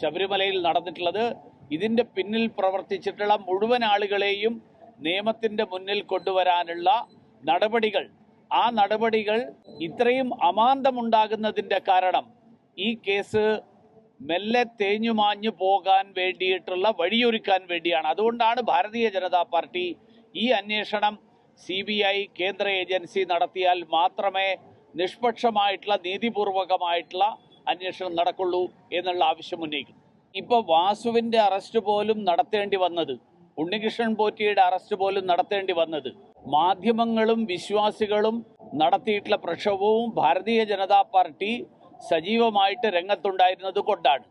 ശബരിമലയിൽ നടന്നിട്ടുള്ളത്. ഇതിന്റെ പിന്നിൽ പ്രവർത്തിച്ചിട്ടുള്ള മുഴുവൻ ആളുകളെയും നിയമത്തിന്റെ മുന്നിൽ കൊണ്ടുവരാനുള്ള നടപടികൾ. ആ നടപടികൾ ഇത്രയും അമാന്തമുണ്ടാകുന്നതിന്റെ കാരണം ഈ കേസ് മെല്ലെ തേഞ്ഞുമാഞ്ഞു പോകാൻ വേണ്ടിയിട്ടുള്ള വഴിയൊരുക്കാൻ വേണ്ടിയാണ്. അതുകൊണ്ടാണ് ഭാരതീയ ജനതാ പാർട്ടി ഈ അന്വേഷണം സി ബി ഐ കേന്ദ്ര ഏജൻസി നടത്തിയാൽ മാത്രമേ നിഷ്പക്ഷമായിട്ടുള്ള നീതിപൂർവകമായിട്ടുള്ള അന്വേഷണം നടക്കുള്ളൂ എന്നുള്ള ആവശ്യം ഉന്നയിക്കുന്നു ഇപ്പൊ വാസുവിന്റെ അറസ്റ്റ് പോലും നടത്തേണ്ടി വന്നത് ഉണ്ണികൃഷ്ണൻ പോറ്റിയുടെ അറസ്റ്റ് പോലും നടത്തേണ്ടി വന്നത് മാധ്യമങ്ങളും വിശ്വാസികളും നടത്തിയിട്ടുള്ള പ്രക്ഷോഭവും ഭാരതീയ ജനതാ പാർട്ടി സജീവമായിട്ട് രംഗത്തുണ്ടായിരുന്നത് കൊണ്ടാണ്.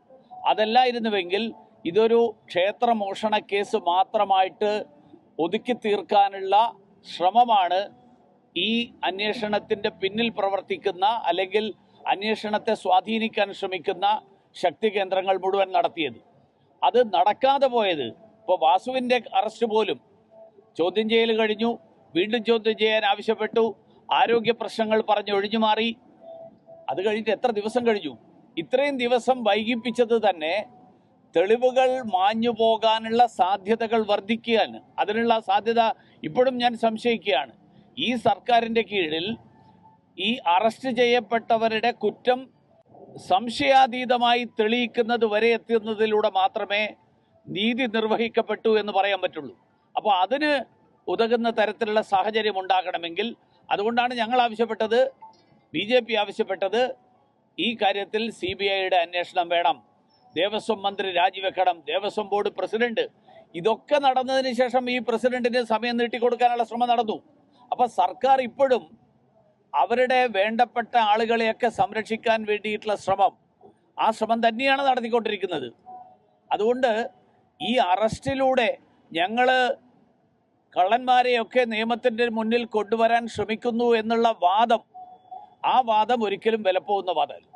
അതല്ലായിരുന്നുവെങ്കിൽ ഇതൊരു ക്ഷേത്ര മോഷണ കേസ് മാത്രമായിട്ട് ഒതുക്കി തീർക്കാനുള്ള ശ്രമമാണ് ഈ അന്വേഷണത്തിന്റെ പിന്നിൽ പ്രവർത്തിക്കുന്ന അല്ലെങ്കിൽ അന്വേഷണത്തെ സ്വാധീനിക്കാൻ ശ്രമിക്കുന്ന ശക്തി കേന്ദ്രങ്ങൾ മുഴുവൻ നടത്തിയത്. അത് നടക്കാതെ പോയത് ഇപ്പോൾ വാസുവിന്റെ അറസ്റ്റ് പോലും. ചോദ്യം ചെയ്യൽ കഴിഞ്ഞു. വീണ്ടും ചോദ്യം ചെയ്യാൻ ആവശ്യപ്പെട്ടു. ആരോഗ്യ പ്രശ്നങ്ങൾ പറഞ്ഞ് ഒഴിഞ്ഞു മാറി. അത് കഴിഞ്ഞിട്ട് എത്ര ദിവസം കഴിഞ്ഞു? ഇത്രയും ദിവസം വൈകിപ്പിച്ചത് തന്നെ തെളിവുകൾ മാഞ്ഞു പോകാനുള്ള സാധ്യതകൾ വർദ്ധിക്കുകയാണ്. അതിനുള്ള സാധ്യത ഇപ്പോഴും ഞാൻ സംശയിക്കുകയാണ്. ഈ സർക്കാരിന്റെ കീഴിൽ ഈ അറസ്റ്റ് ചെയ്യപ്പെട്ടവരുടെ കുറ്റം സംശയാതീതമായി തെളിയിക്കുന്നത് വരെ എത്തുന്നതിലൂടെ മാത്രമേ നീതി നിർവഹിക്കപ്പെട്ടു എന്ന് പറയാൻ പറ്റുള്ളൂ. അപ്പോൾ അതിന് ഉതകുന്ന തരത്തിലുള്ള സാഹചര്യം ഉണ്ടാകണമെങ്കിൽ അതുകൊണ്ടാണ് ഞങ്ങൾ ആവശ്യപ്പെട്ടത് ബി ജെ പി ആവശ്യപ്പെട്ടത് ഈ കാര്യത്തിൽ സി ബി ഐയുടെ അന്വേഷണം വേണം. ദേവസ്വം മന്ത്രി രാജിവെക്കണം. Devaswom board president. ഇതൊക്കെ നടന്നതിന് ശേഷം ഈ പ്രസിഡന്റിന് സമയം നീട്ടിക്കൊടുക്കാനുള്ള ശ്രമം നടന്നു. അപ്പോൾ സർക്കാർ ഇപ്പോഴും അവരുടെ വേണ്ടപ്പെട്ട ആളുകളെയൊക്കെ സംരക്ഷിക്കാൻ വേണ്ടിയിട്ടുള്ള ശ്രമം. ആ ശ്രമം തന്നെയാണ് നടത്തിക്കൊണ്ടിരിക്കുന്നത്. അതുകൊണ്ട് ഈ അറസ്റ്റിലൂടെ ഞങ്ങൾ കള്ളന്മാരെയൊക്കെ നിയമത്തിന്റെ മുന്നിൽ കൊണ്ടുവരാൻ ശ്രമിക്കുന്നു എന്നുള്ള വാദം ആ വാദം ഒരിക്കലും വിലപ്പോകുന്ന വാദമല്ല.